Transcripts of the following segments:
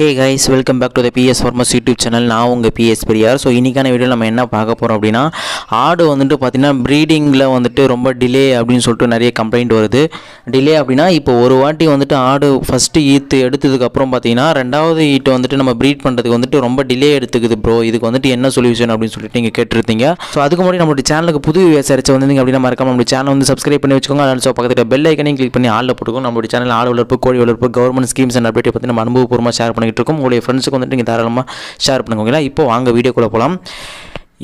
Hey guys welcome back to the PS farmers YouTube channel நான் உங்கள் PS Periyar so இன்றைக்கான video நம்ம என்ன பார்க்க போகிறோம் அப்படின்னா ஆடு வந்துட்டு பார்த்திங்கன்னா ப்ரீடிங்கில் வந்துட்டு ரொம்ப டிலே அப்படின்னு சொல்லிட்டு நிறைய கம்ப்ளைண்ட் வருது. டிலே அப்படின்னா இப்போ ஒரு வாட்டி வந்துட்டு ஆடு ஃபஸ்ட்டு ஈத்து எடுத்ததுக்கப்புறம் பார்த்தீங்கன்னா ரெண்டாவது ஈட்டு வந்துட்டு நம்ம ப்ரீட் பண்ணுறதுக்கு வந்துட்டு ரொம்ப டிலே எடுத்துக்குது ப்ரோ இதுக்கு வந்துட்டு என்ன சொல்யூஷன் அப்படின்னு சொல்லிட்டு நீங்கள் கேட்டிருந்தீங்க. ஸோ அதுக்கு முன்னாடி நம்மளுடைய சேனலுக்கு புது விசாரிச்சு வந்தீங்க அப்படின்னா மறக்காம நம்மளுடைய சேனல் வந்து சப்ஸ்கிரைப் பண்ணி வச்சுக்கோங்க. அதனால் ஸோ பக்கத்தில் பெல் ஐக்கனையும் கிளிக் பண்ணி ஆளில் போட்டுக்கோங்க. நம்மளுடைய சேனல் ஆடு வளர்ப்பு கோழி வளர்ப்பு கவர்மெண்ட் ஸ்கீம்ஸ் அண்ட் அப்டேட் பற்றி நம்ம அனுபவபூர்வமாக ஷேர் பண்ணி பண்ணிக்கிட்டு இருக்கோம். உங்களுடைய ஃப்ரெண்ட்ஸுக்கு வந்துட்டு நீங்கள் தாராளமாக ஷேர் பண்ணுங்க ஓகேங்களா இப்போ வாங்க வீடியோக்குள்ளே போகலாம்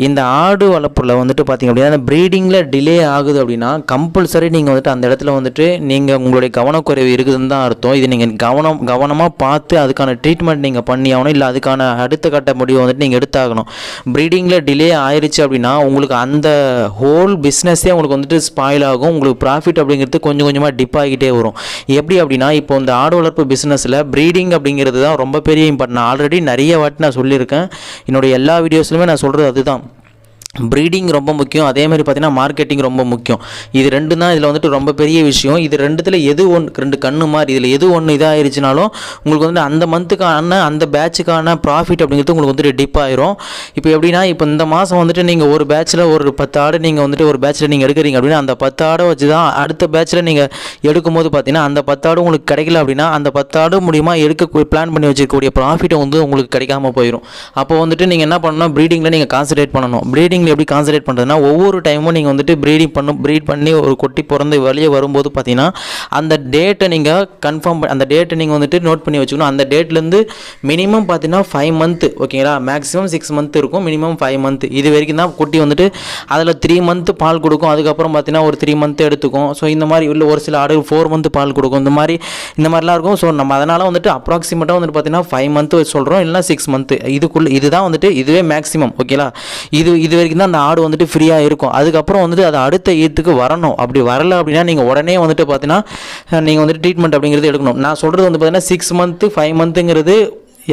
இந்த ஆடு வளர்ப்பில் வந்துட்டு பார்த்திங்க அப்படின்னா அந்த ப்ரீடிங்கில் டிலே ஆகுது அப்படின்னா கம்பல்சரி நீங்கள் வந்துட்டு அந்த இடத்துல வந்துட்டு நீங்கள் உங்களுடைய கவனக்குறைவு இருக்குதுன்னு தான் அர்த்தம். இது நீங்கள் கவனம் கவனமாக பார்த்து அதுக்கான ட்ரீட்மெண்ட் நீங்கள் பண்ணி ஆகணும். இல்லை அதுக்கான அடுத்த கட்ட முடிவு வந்துட்டு நீங்கள் எடுத்தாகணும். ப்ரீடிங்கில் டிலே ஆயிடுச்சு அப்படின்னா உங்களுக்கு அந்த ஹோல் பிஸ்னஸே உங்களுக்கு வந்துட்டு ஸ்பாயில் ஆகும். உங்களுக்கு ப்ராஃபிட் அப்படிங்கிறது கொஞ்சம் கொஞ்சமாக டிப் ஆகிட்டே வரும். எப்படி அப்படின்னா இப்போ இந்த ஆடு வளர்ப்பு பிஸ்னஸில் ப்ரீடிங் அப்படிங்கிறது தான் ரொம்ப பெரிய இம்பார்ட்டன் நான் ஆல்ரெடி நிறைய வாட்டி நான் சொல்லியிருக்கேன். என்னுடைய எல்லா வீடியோஸ்லையுமே நான் சொல்கிறது அதுதான். ப்ரீடிங் ரொம்ப முக்கியம். அதே மாதிரி பார்த்தீங்கன்னா மார்க்கெட்டிங் ரொம்ப முக்கியம். இது ரெண்டு தான் இதில் வந்துட்டு ரொம்ப பெரிய விஷயம். இது ரெண்டுத்தில் எது ஒன்று ரெண்டு கண்ணு மாதிரி இதில் எது ஒன்று இதாகிருச்சுனாலும் உங்களுக்கு வந்து அந்த மந்த்துக்கான அந்த பேட்சுக்கான ப்ராஃபிட் அப்படிங்கிறது உங்களுக்கு வந்துட்டு டிப் ஆயிரும். இப்போ எப்படின்னா இப்போ இந்த மாதம் வந்துட்டு நீங்கள் ஒரு பேட்சில் ஒரு பத்து ஆடு நீங்கள் வந்துட்டு ஒரு பேட்சில் நீங்கள் எடுக்கிறீங்க அப்படின்னா அந்த பத்து ஆடை வச்சு தான் அடுத்த பேட்சில் நீங்கள் எடுக்கும்போது பார்த்தீங்கன்னா அந்த பத்து ஆடு உங்களுக்கு கிடைக்கல அப்படின்னா அந்த பத்து ஆடு மூலிமா எடுக்க பிளான் பண்ணி வச்சிருக்கக்கூடிய ப்ராஃபிட்டை வந்து உங்களுக்கு கிடைக்காம போயிடும் அப்போ வந்துட்டு நீங்கள் என்ன பண்ணணும்? ப்ரீடிங்கில் நீங்கள் கான்சன்ட்ரேட் பண்ணணும். ப்ரீடிங் ப்ரீடிங்கில் எப்படி கான்சன்ட்ரேட் பண்ணுறதுனா ஒவ்வொரு டைமும் நீங்கள் வந்துட்டு ப்ரீடிங் பண்ணும் ப்ரீட் பண்ணி ஒரு கொட்டி பிறந்து வெளியே வரும்போது பார்த்தீங்கன்னா அந்த டேட்டை நீங்கள் கன்ஃபார்ம் அந்த டேட்டை நீங்கள் வந்துட்டு நோட் பண்ணி வச்சுக்கணும். அந்த டேட்லேருந்து மினிமம் பார்த்தீங்கன்னா ஃபைவ் மந்த்து ஓகேங்களா மேக்ஸிமம் சிக்ஸ் மந்த் இருக்கும். மினிமம் ஃபைவ் மந்த் இது வரைக்கும் தான் குட்டி வந்துட்டு அதில் த்ரீ மந்த்து பால் கொடுக்கும். அதுக்கப்புறம் பார்த்தீங்கன்னா ஒரு த்ரீ மந்த் எடுத்துக்கும். ஸோ இந்த மாதிரி உள்ள ஒரு சில ஆடு ஃபோர் மந்த் பால் கொடுக்கும். இந்த மாதிரி இந்த மாதிரிலாம் இருக்கும். ஸோ நம்ம அதனால் வந்துட்டு அப்ராக்சிமேட்டாக வந்துட்டு பார்த்தீங்கன்னா ஃபைவ் மந்த்து சொல்கிறோம் இல்லைனா சிக்ஸ் மந்த்து இதுக்குள்ளே இதுதான் வந்துட்டு இதுவே மேக்ஸிமம் ஓகேங்களா இது இது வரைக்கும் தான் அந்த ஆடு வந்துட்டு ஃப்ரீயாக இருக்கும். அதுக்கப்புறம் வந்துட்டு அது அடுத்த ஈத்துக்கு வரணும். அப்படி வரல அப்படின்னா நீங்கள் உடனே வந்துட்டு பார்த்தீங்கன்னா நீங்கள் வந்துட்டு ட்ரீட்மெண்ட் அப்படிங்கிறது எடுக்கணும். நான் சொல்கிறது வந்து பார்த்தீங்கன்னா சிக்ஸ் மந்த்து ஃபைவ் மந்த்துங்கிறது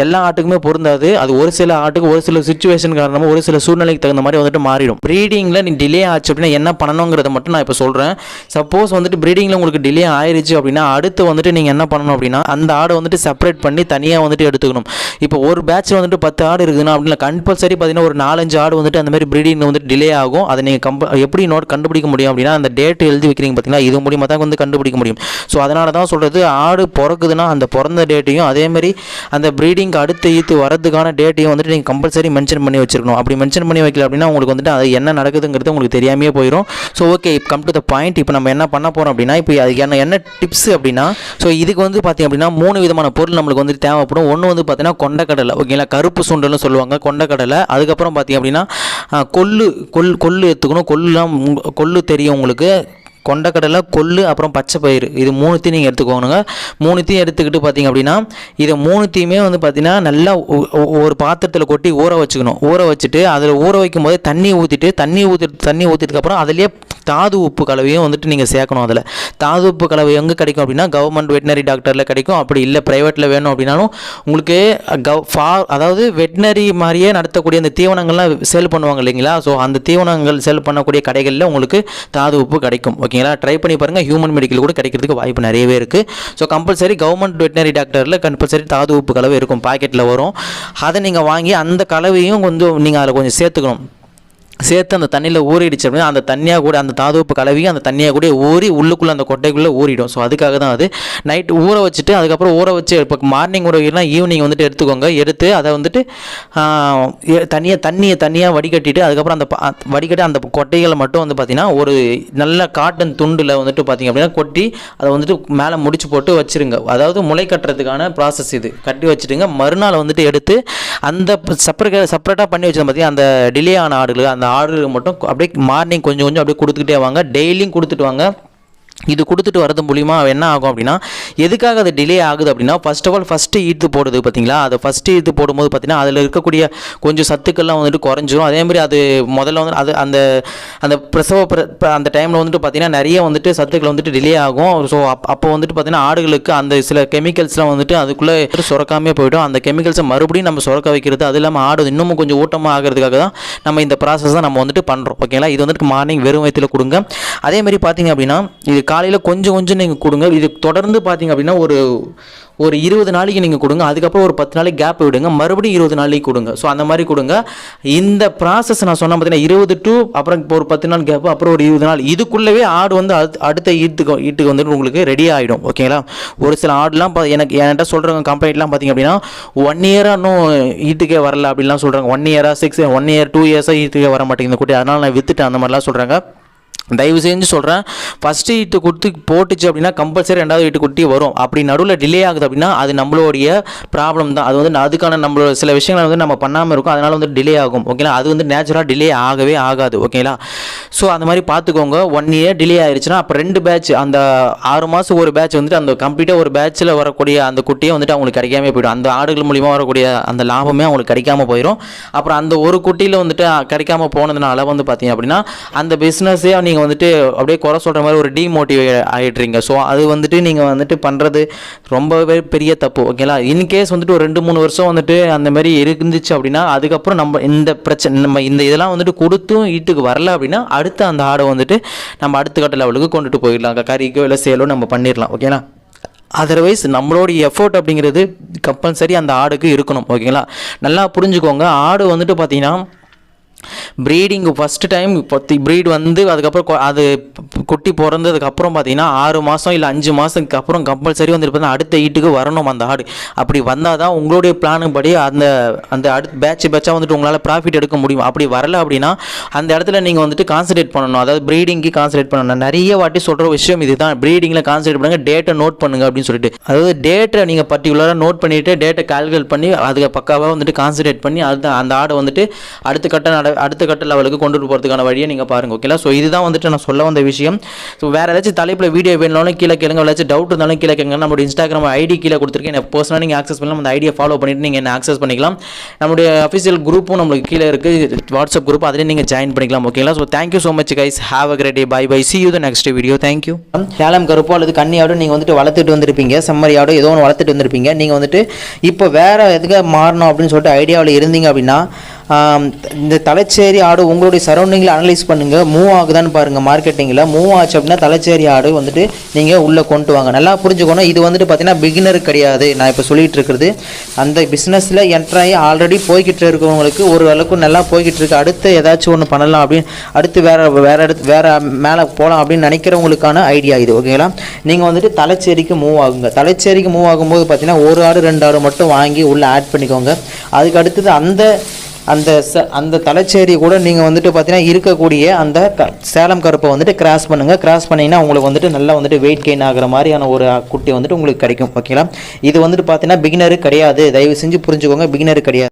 எல்லா ஆட்டுக்குமே பொருந்தாது. அது ஒரு சில ஆட்டுக்கு ஒரு சில சுச்சுவேஷன் காரணமாக ஒரு சில சூழ்நிலைக்கு தகுந்த மாதிரி வந்துட்டு மாறிடும். ப்ரீடிங்கில் நீ டிலே ஆச்சு அப்படின்னா என்ன பண்ணணுங்கிறத மட்டும் நான் இப்போ சொல்கிறேன் சப்போஸ் வந்துட்டு ப்ரீடிங்கில் உங்களுக்கு டிலே ஆயிடுச்சு அப்படின்னா அடுத்து வந்துட்டு நீங்கள் என்ன பண்ணணும் அப்படின்னா அந்த ஆடை வந்துட்டு செப்பரேட் பண்ணி தனியாக வந்துட்டு எடுத்துக்கணும். இப்போ ஒரு பேட்ச் வந்துட்டு பத்து ஆடு இருக்குதுன்னா அப்படின்னா கம்பல்சரி பார்த்தீங்கன்னா ஒரு நாலஞ்சு ஆடு வந்துட்டு அந்த மாதிரி ப்ரீடிங்கில் வந்துட்டு டிலே ஆகும். அதை நீங்கள் கம்ப எப்படி நோட் கண்டுபிடிக்க முடியும் அப்படின்னா அந்த டேட் எழுதி வைக்கிறீங்க பார்த்தீங்கன்னா இது மூலியமாக தான் வந்து கண்டுபிடிக்க முடியும். ஸோ அதனால தான் சொல்கிறது ஆடு பிறக்குதுன்னா அந்த பிறந்த டேட்டையும் அதேமாதிரி அந்த ப்ரீடிங் அடுத்த ஈத்து வரதுக்கான டேட்டையும் வந்துட்டு நீங்கள் கம்பல்சரி மென்ஷன் பண்ணி வச்சிருக்கணும். அப்படி மென்ஷன் பண்ணி வைக்கல அப்படின்னா உங்களுக்கு வந்துட்டு அது என்ன நடக்குதுங்கிறது உங்களுக்கு தெரியாமையே போயிடும் so okay come to the point இப்போ நம்ம என்ன பண்ண போகிறோம் அப்படின்னா இப்போ அதுக்கு என்ன என்ன டிப்ஸ் அப்படின்னா ஸோ இதுக்கு வந்து பார்த்தீங்க அப்படின்னா மூணு விதமான பொருள் நம்மளுக்கு வந்துட்டு தேவைப்படும். ஒன்று வந்து பார்த்தீங்கன்னா கொண்டக்கடலை ஓகேங்களா கருப்பு சுண்டல்னு சொல்லுவாங்க கொண்டக்கடலை. அதுக்கப்புறம் பார்த்தீங்க அப்படின்னா கொள்ளு கொல் கொள்ளு எடுத்துக்கணும். கொல்லுலாம் கொள்ளு தெரியும் உங்களுக்கு. கொண்டக்கடலை கொள்ளு அப்புறம் பச்சை பயிறு. இது மூணுத்தையும் நீங்கள் எடுத்துக்கோணுங்க மூணுத்தையும் எடுத்துக்கிட்டு பார்த்தீங்க அப்படின்னா இதை மூணுத்தையுமே வந்து பார்த்தீங்கன்னா நல்லா ஒரு பாத்திரத்தில் கொட்டி ஊற வச்சுக்கணும். ஊற வச்சுட்டு அதில் ஊற வைக்கும் போது தண்ணி ஊற்றிட்டு தண்ணி ஊற்றி தண்ணி ஊற்றிட்டுக்கப்புறம் அதிலே தாது உப்பு கலவையும் வந்துட்டு நீங்கள் சேர்க்கணும் அதில். தாது உப்பு கலவை எங்கே கிடைக்கும் அப்படின்னா கவர்மெண்ட் வெட்டினரி டாக்டரில் கிடைக்கும். அப்படி இல்லை ப்ரைவேட்டில் வேணும் அப்படின்னாலும் உங்களுக்கு கவ் ஃபா அதாவது வெட்டினரி மாதிரியே நடத்தக்கூடிய அந்த தீவனங்கள்லாம் சேல் பண்ணுவாங்க இல்லைங்களா? ஸோ அந்த தீவனங்கள் சேல் பண்ணக்கூடிய கடைகளில் உங்களுக்கு தாது உப்பு கிடைக்கும். ஓகேங்களா ட்ரை பண்ணி பாருங்கள் ஹியூமன் மெடிக்கல் கூட கிடைக்கிறதுக்கு வாய்ப்பு நிறையவே இருக்குது ஸோ கம்பல்சரி கவர்மெண்ட் வெட்டினரி டாக்டரில் கம்பல்சரி தாது உப்பு கலவை இருக்கும். பாக்கெட்டில் வரும். அதை நீங்கள் வாங்கி அந்த கலவையும் கொஞ்சம் நீங்கள் அதில் கொஞ்சம் சேர்த்துக்கணும். சேர்த்து அந்த தண்ணியில் ஊறிடுச்சு அப்படின்னா அந்த தண்ணியாக கூட அந்த தாதுப்பு கலவி அந்த தண்ணியாக கூட ஊறி உள்ளுக்குள்ளே அந்த கொட்டைக்குள்ளே ஊறிடும். ஸோ அதுக்காக தான் அது. நைட் ஊற வச்சுட்டு அதுக்கப்புறம் ஊற வச்சு இப்போ மார்னிங் ஊற வைக்கலாம் ஈவினிங் வந்துட்டு எடுத்துக்கோங்க. எடுத்து அதை வந்துட்டு தனியாக தண்ணியை தனியாக வடிகட்டிட்டு அதுக்கப்புறம் அந்த வடிகட்டி அந்த கொட்டைகளை மட்டும் வந்து பார்த்திங்கன்னா ஒரு நல்ல காட்டன் துண்டில் வந்துட்டு பார்த்திங்க அப்படின்னா கொட்டி அதை வந்துட்டு மேலே முடிச்சு போட்டு வச்சிருங்க. அதாவது முளை கட்டுறதுக்கான ப்ராசஸ் இது. கட்டி வச்சுட்டுங்க. மறுநாள் வந்துட்டு எடுத்து அந்த செப்பரேட் செப்பரேட்டாக பண்ணி வச்சது பார்த்தீங்கன்னா அந்த டிலே ஆன ஆடுகள் அந்த ஆடுகளுக்கு மட்டும் அப்படியே மார்னிங் கொஞ்சம் கொஞ்சம் அப்படியே கொடுத்துக்கிட்டே வாங்க. டெய்லியும் கொடுத்துட்டு வாங்க. இது கொடுத்துட்டு வரது மூலிமா என்ன ஆகும் அப்படின்னா எதுக்காக அது டிலே ஆகுது அப்படின்னா ஃபஸ்ட் ஆஃப் ஆல் ஃபஸ்ட்டு ஈத்து போடுது பார்த்தீங்களா? அது ஃபஸ்ட்டு ஈர்த்து போடும்போது பார்த்தீங்கன்னா அதில் இருக்கக்கூடிய கொஞ்சம் சத்துக்கள்லாம் வந்துட்டு குறைஞ்சிரும். அதேமாதிரி அது முதல்ல வந்து அது அந்த அந்த பிரசவ பிர- அந்த டைமில் வந்துட்டு பார்த்தீங்கன்னா நிறைய வந்துட்டு சத்துக்கள் வந்துட்டு டிலே ஆகும். ஸோ அப் அப்போ வந்துட்டு பார்த்தீங்கன்னா ஆடுகளுக்கு அந்த சில கெமிக்கல்ஸ்லாம் வந்துட்டு அதுக்குள்ளே சுரக்காமே போயிடும். அந்த கெமிக்கல்ஸை மறுபடியும் நம்ம சுரக்க வைக்கிறது அது இல்லாமல் ஆடு இன்னமும் கொஞ்சம் ஊட்டமாக ஆகிறதுக்காக தான் நம்ம இந்த ப்ராசஸ் தான் நம்ம வந்துட்டு பண்ணுறோம் ஓகேங்களா இது வந்துட்டு மார்னிங் வெறும் வயிற்றுல கொடுங்க. அதே மாதிரி பார்த்தீங்க அப்படின்னா இது காலையில் கொஞ்சம் கொஞ்சம் நீங்கள் கொடுங்க. இது தொடர்ந்து பார்த்தீங்க அப்படின்னா ஒரு ஒரு இருபது நாளைக்கு நீங்கள் கொடுங்க. அதுக்கப்புறம் ஒரு பத்து நாளைக்கு கேப் விடுங்க. மறுபடியும் இருபது நாளைக்கு கொடுங்க. ஸோ அந்த மாதிரி கொடுங்க. இந்த ப்ராசஸ் நான் சொன்ன பார்த்தீங்கன்னா இருபது டு அப்புறம் இப்போ ஒரு பத்து நாள் கேப் அப்புறம் ஒரு இருபது நாள். இதுக்குள்ளவே ஆடு வந்து அடுத்த- அடுத்த ஈட்டுக்கு ஈட்டுக்கு வந்துட்டு உங்களுக்கு ரெடி ஆகிடும் ஓகேங்களா ஒரு சில ஆடுலாம் பா- எனக்கு என்கிட்ட சொல்கிறவங்க கம்ப்ளைண்ட்லாம் பார்த்தீங்க அப்படின்னா ஒன் இயராக இன்னும் ஈட்டுக்கே வரல அப்படிலாம் சொல்கிறாங்க ஒன் இயராக சிக்ஸ் ஒன் இயர் டூ இயர்ஸாக ஈட்டுக்கே வர மாட்டேங்குது குட்டி. அதனால் நான் விற்றுட்டேன் அந்த மாதிரிலாம் சொல்கிறாங்க தயவு செஞ்சு சொல்கிறேன் ஃபஸ்ட்டு ஈட்டு கொடுத்து போட்டுச்சு அப்படின்னா கம்பல்சரி ரெண்டாவது இட்டு குட்டி வரும். அப்படி நடுவில் டிலே ஆகுது அப்படின்னா அது நம்மளுடைய ப்ராப்ளம் தான். அது வந்து அதுக்கான நம்மளோட சில விஷயங்களை வந்து நம்ம பண்ணாமல் இருக்கும். அதனால் வந்து டிலே ஆகும். ஓகேங்களா அது வந்து நேச்சுரலாக டிலே ஆகவே ஆகாது. ஓகேங்களா ஸோ அந்த மாதிரி பார்த்துக்கோங்க. ஒன் இயர் டிலே ஆயிடுச்சுன்னா அப்போ ரெண்டு பேட்ச் அந்த ஆறு மாதம் ஒரு பேட்ச் வந்துட்டு அந்த கம்ப்ளீட்டாக ஒரு பேட்ச்சில் வரக்கூடிய அந்த குட்டியே வந்துட்டு அவங்களுக்கு கிடைக்காம போயிடும். அந்த ஆடுகள் மூலிமா வரக்கூடிய அந்த லாபமே அவங்களுக்கு கிடைக்காம போயிடும் அப்புறம் அந்த ஒரு குட்டியில் வந்துட்டு கிடைக்காம போனதுனால வந்து பார்த்தீங்க அப்படின்னா அந்த பிஸ்னஸே நீங்கள் நீங்கள் வந்துட்டு அப்படியே குறை சொல்கிற மாதிரி ஒரு டிமோட்டிவேட் ஆகிடுறீங்க ஸோ அது வந்துட்டு நீங்கள் வந்துட்டு பண்ணுறது ரொம்பவே பெரிய தப்பு. ஓகேங்களா இன்கேஸ் வந்துட்டு ஒரு ரெண்டு மூணு வருஷம் வந்துட்டு அந்த மாதிரி இருந்துச்சு அப்படின்னா அதுக்கப்புறம் நம்ம இந்த பிரச்சனை நம்ம இந்த இதெல்லாம் வந்துட்டு கொடுத்தும் வீட்டுக்கு வரல அப்படின்னா அடுத்த அந்த ஆடை வந்துட்டு நம்ம அடுத்த கட்ட லெவலுக்கு கொண்டுட்டு போயிடலாம். கறிக்கோ இல்லை சேலோ நம்ம பண்ணிடலாம். ஓகேங்களா அதர்வைஸ் நம்மளோட எஃபோர்ட் அப்படிங்கிறது கம்பல்சரி அந்த ஆடுக்கு இருக்கணும். ஓகேங்களா நல்லா புரிஞ்சுக்கோங்க. ஆடு வந்துட்டு பார்த்தீங்கன்னா ப்ரீடிங் ஃபஸ்ட்டு டைம் பத்து ப்ரீட் வந்து அதுக்கப்புறம் அது குட்டி பிறந்ததுக்கப்புறம் பார்த்தீங்கன்னா ஆறு மாதம் இல்லை அஞ்சு மாதத்துக்கு அப்புறம் கம்பல்சரி வந்து பார்த்தீங்கன்னா அடுத்த ஈட்டுக்கு வரணும் அந்த ஆடு. அப்படி வந்தால் தான் உங்களுடைய பிளானு படி அந்த அந்த அடுத்த பேட்ச் பேட்சாக வந்துட்டு உங்களால் ப்ராஃபிட் எடுக்க முடியும். அப்படி வரல அப்படின்னா அந்த இடத்துல நீங்கள் வந்துட்டு கான்சன்ட்ரேட் பண்ணணும். அதாவது ப்ரீடிங்க்கு கான்சன்ட்ரேட் பண்ணணும். நிறைய வாட்டி சொல்கிற விஷயம் இதுதான். ப்ரீடிங்கில் கான்சன்ட்ரேட் பண்ணுங்கள் டேட்டை நோட் பண்ணுங்க அப்படின்னு சொல்லிட்டு. அதாவது டேட்டை நீங்கள் பர்டிகுலராக நோட் பண்ணிவிட்டு டேட்டை கால்குலேட் பண்ணி அதுக்கு பக்காவாக வந்துட்டு கான்சன்ட்ரேட் பண்ணி அது அந்த ஆடை வந்துட்டு அடுத்த கட்ட நட அடுத்த கட்ட லெவலுக்கு கொண்டுட்டு போகிறதுக்கான வழியை நீங்கள் பாருங்கள் ஓகேங்களா ஸோ இதுதான் வந்துட்டு நான் சொல்ல வந்த விஷயம். ஸோ வேறு ஏதாச்சும் தலைப்பில் வீடியோ வேணும்னாலும் கீழே கேளுங்க. ஏதாச்சும் டவுட் இருந்தாலும் கீழே கேளுங்க. நம்மளுடைய இன்ஸ்டாகிராம் ஐடி கீழே கொடுத்துருக்கேன். எனக்கு பர்சனலாக நீங்கள் ஆக்சஸ் பண்ணலாம். அந்த ஐடியை ஃபாலோ பண்ணிட்டு நீங்கள் என்ன ஆக்சஸ் பண்ணிக்கலாம். நம்மளுடைய அஃபிஷியல் குரூப்பும் நம்மளுக்கு கீழே இருக்குது வாட்ஸ்அப் குரூப் அதிலே நீங்கள் ஜாயின் பண்ணிக்கலாம் ஓகேங்களா so thank you so much guys have a great day bye bye see you the next video thank you Salem கருப்போ அல்லது கண்ணியாவோட நீங்கள் வந்துட்டு வளர்த்துட்டு வந்திருப்பீங்க. செம்மறியாவோட ஏதோ ஒன்று வளர்த்துட்டு வந்திருப்பீங்க. நீங்கள் வந்துட்டு இப்போ வேறு எதுக்கு மாறணும் அப்படின்னு சொல்லிட்டு ஐடியாவில் இருந்தீங்க அப்படின்னா இந்த தலைச்சேரி ஆடு உங்களுடைய சரௌண்டிங்கில் அனலைஸ் பண்ணுங்கள் மூவ் ஆகுதான்னு பாருங்கள் மார்க்கெட்டிங்கில் மூவ் ஆச்சு அப்படின்னா தலைச்சேரி ஆடு வந்துட்டு நீங்கள் உள்ளே கொண்டு வாங்க. நல்லா புரிஞ்சுக்கணும். இது வந்துட்டு பார்த்தீங்கன்னா பிகினர் கிடையாது. நான் இப்போ சொல்லிகிட்டு இருக்கிறது. அந்த பிஸ்னஸில் என்ட்ராகி ஆல்ரெடி போய்கிட்டு இருக்கிறவங்களுக்கு ஒரு அளவுக்கு நல்லா போய்கிட்டு இருக்கு. அடுத்து ஏதாச்சும் ஒன்று பண்ணலாம் அப்படின்னு அடுத்து வேறு வேறு அடுத்து வேறு மேலே போகலாம் அப்படின்னு நினைக்கிறவங்களுக்கான ஐடியா இது ஓகேங்களா நீங்கள் வந்துட்டு தலைச்சேரிக்கு மூவ் ஆகுங்க. தலைச்சேரிக்கு மூவ் ஆகும்போது பார்த்தீங்கன்னா ஒரு ஆடு ரெண்டு ஆடு மட்டும் வாங்கி உள்ளே ஆட் பண்ணிக்கோங்க. அதுக்கு அடுத்தது அந்த அந்த ச அந்த தலைச்சேரி கூட நீங்கள் வந்துட்டு பார்த்தீங்கன்னா இருக்கக்கூடிய அந்த க சேலம் கருப்பை வந்துட்டு கிராஸ் பண்ணுங்கள் கிராஸ் பண்ணிங்கன்னா உங்களுக்கு வந்துட்டு நல்லா வந்துட்டு வெயிட் கெயின் ஆகிற மாதிரியான ஒரு குட்டி வந்துட்டு உங்களுக்கு கிடைக்கும். ஓகேங்களா இது வந்துட்டு பார்த்தீங்கன்னா பிகினரு கிடையாது. தயவு செஞ்சு புரிஞ்சுக்கோங்க. பிகினரு கிடையாது.